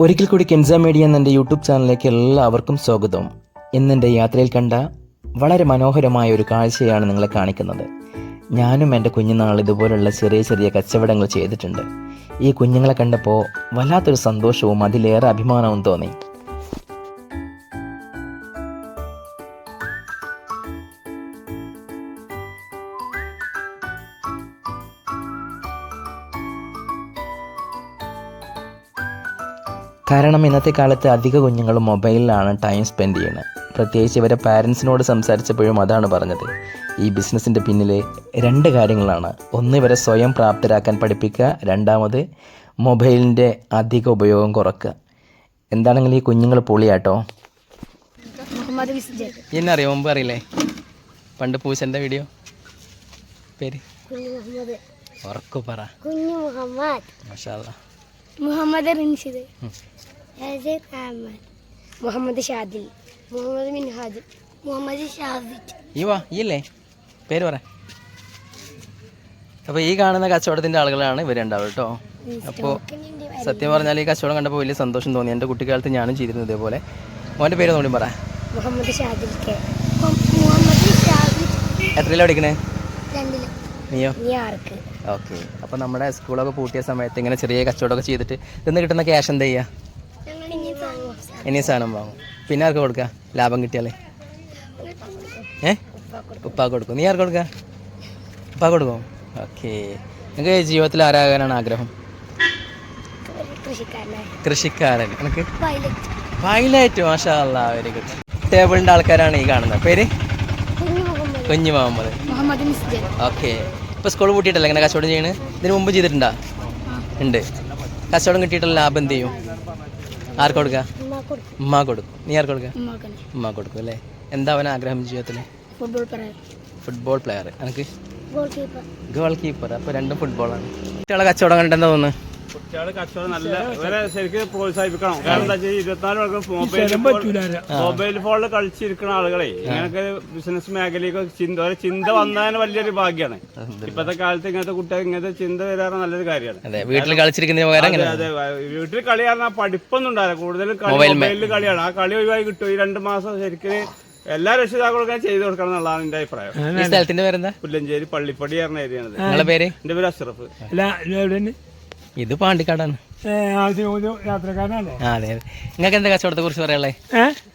ഒരിക്കൽ കൂടി കെൻസ മീഡിയ എന്ന എന്റെ യൂട്യൂബ് ചാനലിലേക്ക് എല്ലാവർക്കും സ്വാഗതം. ഇന്നെന്റെ യാത്രയിൽ കണ്ട വളരെ മനോഹരമായ ഒരു കാഴ്ചയാണ് നിങ്ങളെ കാണിക്കുന്നത്. ഞാനും എന്റെ കുഞ്ഞുനാൾ ഇതുപോലുള്ള ചെറിയ ചെറിയ കച്ചവടങ്ങൾ ചെയ്തിട്ടുണ്ട്. ഈ കുഞ്ഞുങ്ങളെ കണ്ടപ്പോൾ വല്ലാത്തൊരു സന്തോഷവും അതിലേറെ അഭിമാനവും തോന്നി. കാരണം ഇന്നത്തെ കാലത്ത് അധിക കുഞ്ഞുങ്ങളും മൊബൈലിലാണ് ടൈം സ്പെൻഡ് ചെയ്യുന്നത്. പ്രത്യേകിച്ച് ഇവരെ പാരൻസിനോട് സംസാരിച്ചപ്പോഴും അതാണ് പറഞ്ഞത്. ഈ ബിസിനസ്സിന്റെ പിന്നിലെ രണ്ട് കാര്യങ്ങളാണ്. ഒന്ന് ഇവരെ സ്വയം പ്രാപ്തരാക്കാൻ പഠിപ്പിക്കുക. രണ്ടാമത് മൊബൈലിന്റെ അധിക ഉപയോഗം കുറക്കുക. എന്താണെങ്കിലും ഈ കുഞ്ഞുങ്ങൾ പൊളിയാട്ടോ? എന്നറിയോ മുമ്പ് അറിയില്ലേ? പണ്ട് പൂച്ചന്റെ വീഡിയോ പേര്? കുഞ്ഞു മുഹമ്മദ്. ഉറക്കു പറ. കുഞ്ഞു മുഹമ്മദ്. മഷാല്ല മുഹമ്മദ് റിൻഷിദ്. മുഹമ്മദ് ഷാദിൽ. മുഹമ്മദ് മിൻഹാദ് മുഹമ്മദ് ഷാദിദ് ഈ വാ ഈ അല്ലേ? പേര് പറ. അപ്പോൾ ഈ കാണുന്ന കച്ചവടത്തിന്റെ ആളുകളാണ് ഇവർ ഉണ്ടാവുക കേട്ടോ അപ്പോൾ സത്യം പറഞ്ഞാൽ ഈ കച്ചവടം കണ്ടപ്പോൾ വലിയ സന്തോഷം തോന്നി. എന്റെ കുട്ടിക്കാലത്ത് ഞാനും ചെയ്തിരുന്നു ഇതേപോലെ. മോന്റെ പേര് ഒന്നുകൂടി പറ. മുഹമ്മദ് ഷാദിൽ കെ. മുഹമ്മദ് ഷാദിൽ എത്രയിലാണ് പഠിക്കണേ? രണ്ടിൽ. നീയോ? നീ ആർക്ക്? ഓക്കെ. അപ്പോൾ നമ്മുടെ സ്കൂളൊക്കെ പൂട്ടിയ സമയത്ത് ഇങ്ങനെ ചെറിയ കച്ചവടമൊക്കെ ചെയ്തിട്ട് ഇന്ന് കിട്ടുന്ന ക്യാഷ് എന്താ ചെയ്യുക ഇനി സാധനം വാങ്ങും. പിന്നെ ആർക്ക് കൊടുക്ക? ലാഭം കിട്ടിയാലേ. ഏ? ഉപ്പാ കൊടുക്കും. നീ ആർക്ക് കൊടുക്ക? ഉപ്പാ കൊടുക്കും ഓക്കെ. നിങ്ങൾക്ക് ജീവിതത്തിൽ ആരാകാനാണ് ആഗ്രഹം? കൃഷിക്കാരൻ. എനിക്ക് പൈലറ്റ് മാഷാ വെരി ഗുഡ് ടേബിളിന്റെ ആൾക്കാരാണ് ഈ കാണുന്നത്. പേര്? കുഞ്ഞു മുഹമ്മദ്. ഓക്കെ. ഇപ്പോൾ സ്കൂൾ പൂട്ടിയിട്ടല്ലേ ഇങ്ങനെ കച്ചവടം ചെയ്യണേ? ഇതിന് മുമ്പ് ചെയ്തിട്ടുണ്ടോ? ഉണ്ട്. കച്ചവടം കിട്ടിയിട്ടുള്ള ലാഭം എന്ത് ചെയ്യും? ആർക്ക് കൊടുക്കുക ഉമ്മ കൊടുക്കും. നീ ആർക്ക് കൊടുക്കുക ഉമ്മ കൊടുക്കും അല്ലേ? എന്താ അവൻ ആഗ്രഹം ജീവിതത്തിൽ ഫുട്ബോൾ പ്ലെയർ എനിക്ക് ഗോൾ കീപ്പർ ഗോൾ കീപ്പർ അപ്പോൾ രണ്ടും ഫുട്ബോളാണ് കുട്ടികളെ കച്ചവടം കണ്ടെന്താ തോന്നുന്നു? കുട്ടികളെ കച്ചവടം നല്ല ഇവരെ ശരിക്കും പ്രോത്സാഹിപ്പിക്കണം. കാരണം എന്താ വെച്ചാൽ ഇരുപത്തിനാല് മണിക്കൂർ മൊബൈൽ ഫോണിൽ കളിച്ചിരിക്കുന്ന ആളുകളെ ഇങ്ങനൊക്കെ ബിസിനസ് മേഖലയൊക്കെ ചിന്ത ഒരു ചിന്ത വന്നതിന് വലിയൊരു ഭാഗ്യമാണ് ഇപ്പത്തെ കാലത്ത് ഇങ്ങനത്തെ കുട്ടികൾ ഇങ്ങനത്തെ ചിന്ത വരാറ് നല്ലൊരു കാര്യമാണ്. വീട്ടിൽ കളിച്ചിരിക്കുന്ന അതെ വീട്ടിൽ കളി പറഞ്ഞാൽ പഠിപ്പൊന്നും ഉണ്ടാവില്ല. കൂടുതലും കളി മൊബൈലിൽ കളിയാണ്. ആ കളി ഒഴിവായി കിട്ടും. ഈ രണ്ട് മാസം ശരിക്കും എല്ലാ രക്ഷിതാക്കളും ഇങ്ങനെ ചെയ്തു കൊടുക്കണം എന്നുള്ളതാണ് എന്റെ അഭിപ്രായം. സ്ഥലത്തിന്റെ പേരെന്താ? പുല്ലഞ്ചേരി പള്ളിപ്പടി പറഞ്ഞ ഏരിയാണ് പേര്? എന്റെ പേര് അഷ്റഫ്. ഇത് പാണ്ടിക്കാടാണ്. യാത്രക്കാരനല്ലേ അതെ അതെ. നിങ്ങൾക്ക് എന്താ കച്ചവടത്തെ കുറിച്ച് പറയാനുള്ളത്?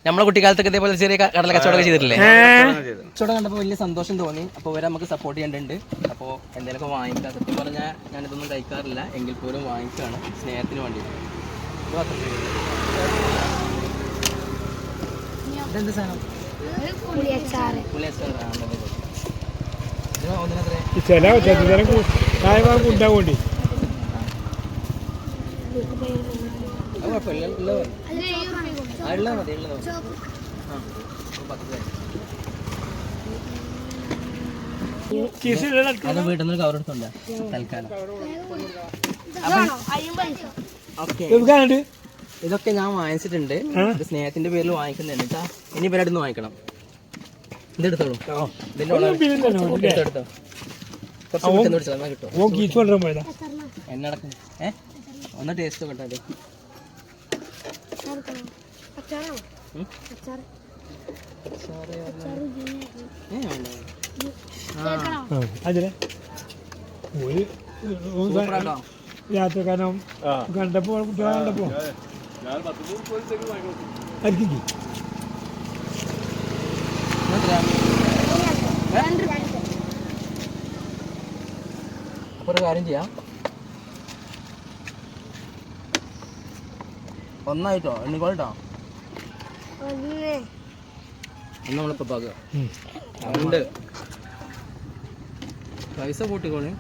നമ്മളെ കുട്ടിക്കാലത്തൊക്കെ ഇതേപോലെ ചെറിയ കടല കച്ചവടമൊക്കെ ചെയ്തിട്ടില്ലേ. കച്ചവടം കണ്ടപ്പോൾ വലിയ സന്തോഷം തോന്നി. അപ്പോൾ ഇവരെ നമുക്ക് സപ്പോർട്ട് ചെയ്യേണ്ടതുണ്ട് അപ്പോൾ എന്തെങ്കിലുമൊക്കെ വാങ്ങിക്കാം. സത്യം പറഞ്ഞാൽ ഞാനിതൊന്നും കഴിക്കാറില്ല. എങ്കിൽ പോലും വാങ്ങിക്കുകയാണ് സ്നേഹത്തിന് വേണ്ടി ഇതെന്ത് സാധനം? ചില ചെറുതരം പ്രായമാർക്ക് ഉണ്ടാവുകൊണ്ട് അത് കുഴപ്പമില്ല. ഉള്ളത് മതി. ആ, ഉള്ളത് മതി ഉള്ളത് ആ പത്ത് അത് വീട്ടിൽ നിന്ന് കവർ എടുത്തുണ്ട്? തൽക്കാലം. ഇതൊക്കെ ഞാൻ വാങ്ങിച്ചിട്ടുണ്ട്. ഇത് സ്നേഹത്തിന്റെ പേരിൽ വാങ്ങിക്കുന്നുണ്ട് കേട്ടാ. ഇനി ഇവരുടെ അടുത്ത് വാങ്ങിക്കണം. ഇതെടുത്തോളൂ ഇതിന്റെ ഉള്ള- എടുത്തോ, ഒന്ന് ടേസ്റ്റ് കേട്ടോ അതെ. അച്ചാറാണോ ഉം? അച്ചാർ ഏ വേണ്ട ആ. അതിലെ ഒരു യാത്രക്കാരനും കണ്ടപ്പോ കുട്ടികളെ കണ്ടപ്പോ ആയിരിക്കും അപ്പൊ ഒരു കാര്യം ചെയ്യാം. ഒന്നായിട്ടോ? എണ്ണിക്കോളിട്ടോ ഒന്ന്. ഒന്ന് നമ്മളിപ്പോ പാക. ഉണ്ട് പൈസ കൂട്ടിക്കോളി.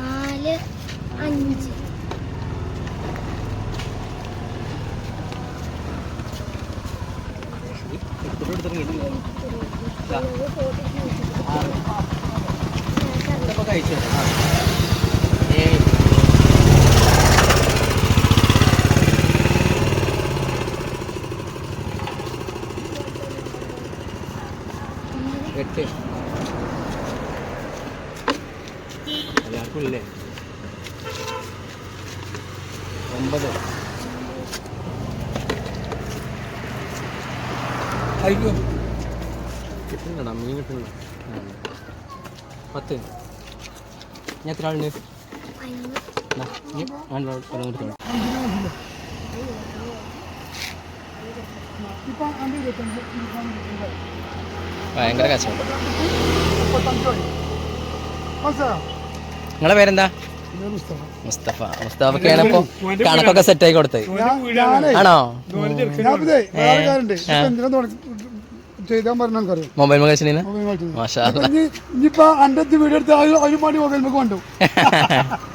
നാല് അഞ്ച് എടുത്തിട്ട് എടുത്തിട്ട് ഇങ്ങോട്ട് വരൂ. ഇതാ. ആറ്. ഇതൊക്കെ കഴിച്ചു എട്ട്. എല്ലാവർക്കും ഇല്ലേ? ഒമ്പത്? അയ്യോ. കിട്ടുന്നുണ്ടോ മീൻ കിട്ടുന്നുണ്ടോ പത്ത്. ഞാൻ എത്ര ആളുണ്ട്. ഭയങ്കര കച്ചവടം. നിങ്ങളെ പേരെന്താ? മുസ്തഫ. മുസ്തഫക്കാണ് ഇപ്പൊ കണക്കൊക്കെ സെറ്റ് ആയി കൊടുത്തത്. ആണോ? ചെയ്താൻ പറഞ്ഞറിയാം മൊബൈൽ മകേഷനിന്ന് മാഷാ അല്ലാ. ഇനിയിപ്പോ അന്റെ വീഡിയോ എടുത്ത് അതിന് മണി മൊബൈൽ മുഖം അത്